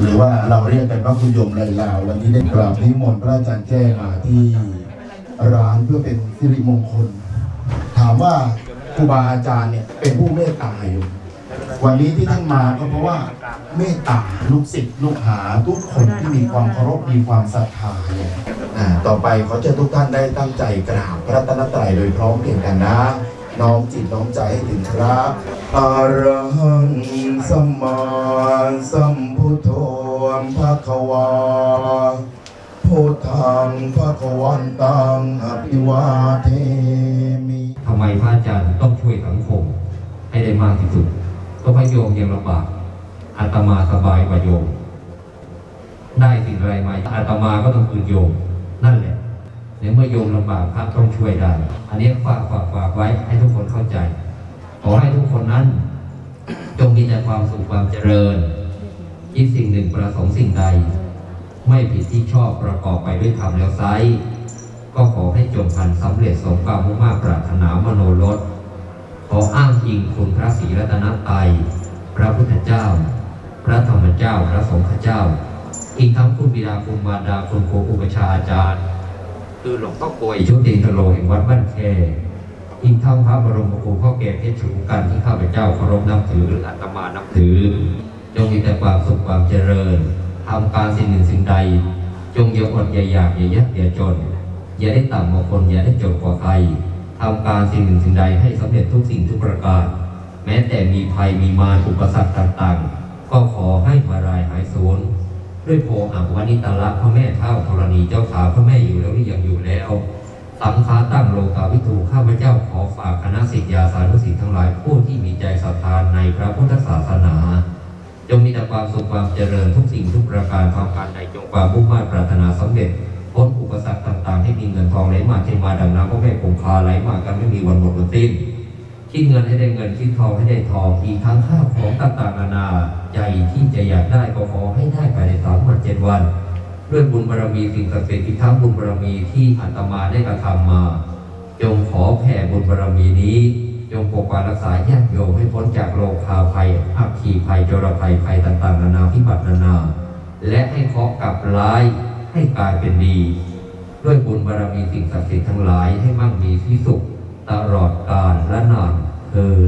หรือว่าเราเรียกกันว่าคุณโยมไลลาววันนี้ได้กราบนิมนต์พระอาจารย์แจ้มาที่ร้านเพื่อเป็นสิริมงคล ถามว่าครูบาอาจารย์เนี่ยเป็นผู้เมตตาอยู่วันนี้ที่ท่านมาก็เพราะว่าเมตตาลูกศิษย์ลูกหาทุกคนที่มีความเคารพมีความศรัทธาเนี่ยต่อไปขอเชิญทุกท่านได้ตั้งใจกราบพระรัตนตรัยโดยพร้อมเพรียงกันนะ น้อมจิตน้อมใจให้ถึงครับอรหันต์สัมมาสัมพุทโธภะคะวาพุทธังภะคะวันตังอภิวาเทมิทำไมพระอาจารย์ต้องช่วยสังคมให้ได้มากที่สุด ก็พระโยมยังลำบากอาตมาสบายกว่าโยม ได้สิ่งอะไรมาอาตมาก็ต้องคืนโยมนั่นแหละ ในเมื่อโยมลำบากพระต้องช่วยได้ อันนี้ฝากฝากฝากไว้ให้ทุกคนเข้าใจ ขอให้ทุกคนนั้น จงมีแต่ความสุขความเจริญคิดสิ่งหนึ่งประสงค์สิ่งใด ไม่ผิดที่ชอบประกอบไปด้วยธรรมแล้วไซก็ขอให้จงพันสำเร็จสมความมุ่งมา่ปรารถนามโนรสขออ้างอิงคุณพระศรีรัตนตรัยพระพุทธเจ้า พระธรรมเจ้า พระสงฆ์เจ้า อีกทั้งคุณบิดาคุณมารดาคุณครูอุปชาอาจารย์ คือหลวงพ่อโกยชุตินทโลแห่งวัดบ้านแคอีกทั้งพระบรมครูพ่อแก่เพชรฉุกันที่ข้าพเจ้าเคารพนับถือหรืออาตมานับถือ จงมีแต่ความสุขความเจริญทำการสิ่งหนึ่งสิ่งใด จงอย่าอดอย่าอยากอย่ายักอย่าจน อย่าได้ต่ำกว่าคนอย่าได้จนกว่าใครทำการสิ่งหนึ่งสิ่งใดให้สำเร็จทุกสิ่งทุกประการ แม้แต่มีภัยมีมารอุปสรรคต่างๆ ก็ขอให้มารายหายสูญ ด้วยโพอักวานิตาละพระแม่เท่าธรณีเจ้าขาพระแม่อยู่แล้วหรือยังอยู่แล้วสังฆาตั้งโลกาวิทูข้าพเจ้าขอฝากคณะสิทธิยาสานุสิทธิ์ทั้งหลายผู้ที่มีใจศรัทธาในพระพุทธศาสนาจงมีแต่ความสุขความเจริญทุกสิ่งทุกประการความการใดจงความมุ่งมั่นปรารถนาสำเร็จพ้นอุปสรรคต่างๆ ให้มีเงินทองไหลมาเทมาดังน้ำก็แม่คงคาไหลมากันไม่มีวันหมดวันสิ้นคิดเงินให้ได้เงินคิดทองให้ได้ทองอีกทั้งข้าวของต่างๆนานา ใจที่จะอยากได้ก็ขอให้ได้ภายในสามวันเจ็ดวัน ด้วยบุญบารมีสิ่งศักดิ์สิทธิ์อีกทั้งบุญบารมีที่อาตมาได้กระทำมา จงขอแผ่บุญบารมีนี้ จงปกปักรักษาญาติโยมให้พ้นจากโรคาภัยอัคคีภัยจรภัยภัยต่างๆ นานาพิบัตินานา และให้เคาะกลับร้ายให้กลายเป็นดี ด้วยบุญบารมีสิ่งศักดิ์สิทธิ์ทั้งหลายให้มั่งมีที่สุขตลอดกาลและนานเทินสา